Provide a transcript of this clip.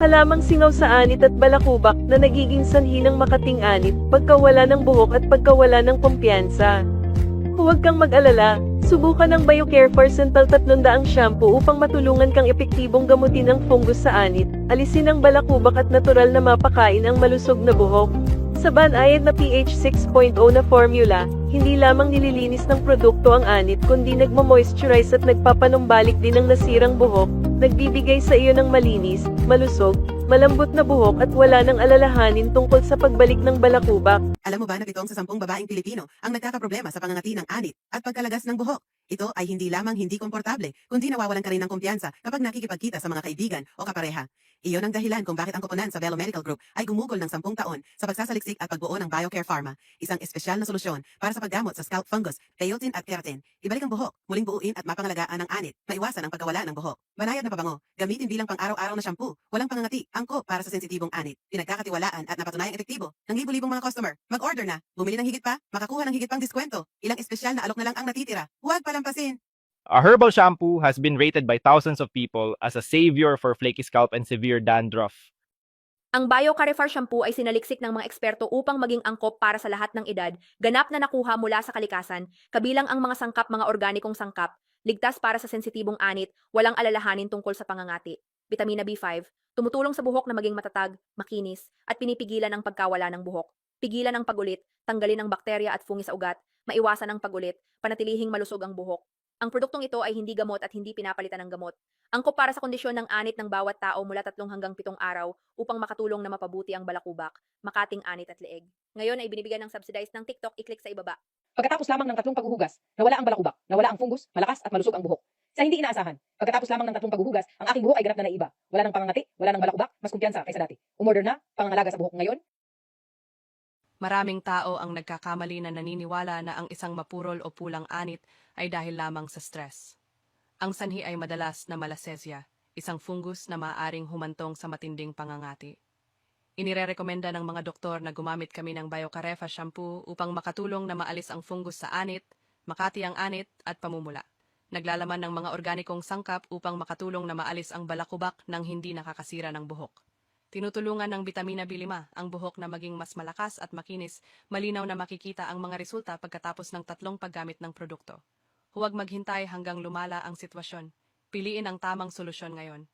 Halamang singaw sa anit at balakubak na nagiging sanhi ng makating anit, pagkawala ng buhok at pagkawala ng kumpiyansa. Huwag kang mag-alala, subukan ng BioCare Percental 300 shampoo upang matulungan kang epektibong gamutin ang fungus sa anit, alisin ang balakubak at natural na mapakain ang malusog na buhok. Sa banayad na pH 6.0 na formula, hindi lamang nililinis ng produkto ang anit kundi nagmo-moisturize at nagpapanumbalik din ng nasirang buhok, nagbibigay sa iyo ng malinis, malusog, malambot na buhok at wala nang alalahanin tungkol sa pagbalik ng balakubak. Alam mo ba na pitong sa sampung babaeng Pilipino ang nagkakaproblema sa pangangati ng anit at pagkalagas ng buhok? Ito ay hindi lamang hindi komportable, kundi nawawalan ka rin ng kumpiyansa kapag nakikipagkita sa mga kaibigan o kapareha. Iyon ang dahilan kung bakit ang koponan sa Bello Medical Group ay gumugol ng sampung taon sa pagsasaliksik at pagbuo ng BioCare Pharma, isang espesyal na solusyon para sa paggamot sa scalp fungus, peyotin at keratin. Ibalik ang buhok, muling buuin at mapangalagaan ang anit, maiwasan ang pagkawala ng buhok. Banayad na pabango, gamitin bilang pang-araw-araw na shampoo, walang pangangati, angkop para sa sensitibong anit. Pinagkakatiwalaan at napatunayang epektibo ng libo-libong mga customer. Mag-order na, bumili ng higit pa, makakuha ng higit pang diskwento. Ilang espesyal na alok na lang ang natitira. Huwag palampasin. A herbal shampoo has been rated by thousands of people as a savior for flaky scalp and severe dandruff. Ang BioCarefar shampoo ay sinaliksik ng mga eksperto upang maging angkop para sa lahat ng edad, ganap na nakuha mula sa kalikasan, kabilang ang mga sangkap mga organikong sangkap, ligtas para sa sensitibong anit, walang alalahanin tungkol sa pangangati. Vitamina B5, tumutulong sa buhok na maging matatag, makinis, at pinipigilan ang pagkawala ng buhok. Pigilan ang pagulit, tanggalin ang bakterya at fungi sa ugat, maiwasan ang pagulit, panatilihing malusog ang buhok. Ang produktong ito ay hindi gamot at hindi pinapalitan ng gamot. Angkop para sa kondisyon ng anit ng bawat tao mula tatlong hanggang pitong araw upang makatulong na mapabuti ang balakubak, makating anit at leeg. Ngayon ay binibigyan ng subsidized ng TikTok, i-click sa ibaba. Pagkatapos lamang ng tatlong paghuhugas, nawala ang balakubak, nawala ang fungus, malakas at malusog ang buhok. Sa hindi inaasahan, pagkatapos lamang ng tatlong paghuhugas, ang aking buhok ay ganap na naiba. Wala nang pangangati, wala nang balakubak, mas kumpiyansa kaysa dati. Umorder na, pangangalaga sa buhok ngayon, Maraming tao ang nagkakamali na naniniwala na ang isang mapurol o pulang anit ay dahil lamang sa stress. Ang sanhi ay madalas na malassezia, isang fungus na maaaring humantong sa matinding pangangati. Inirerekomenda ng mga doktor na gumamit kami ng Biocarefa shampoo upang makatulong na maalis ang fungus sa anit, makati ang anit at pamumula. Naglalaman ng mga organikong sangkap upang makatulong na maalis ang balakubak ng hindi nakakasira ng buhok. Tinutulungan ng bitamina B5 ang buhok na maging mas malakas at makinis, malinaw na makikita ang mga resulta pagkatapos ng tatlong paggamit ng produkto. Huwag maghintay hanggang lumala ang sitwasyon. Piliin ang tamang solusyon ngayon.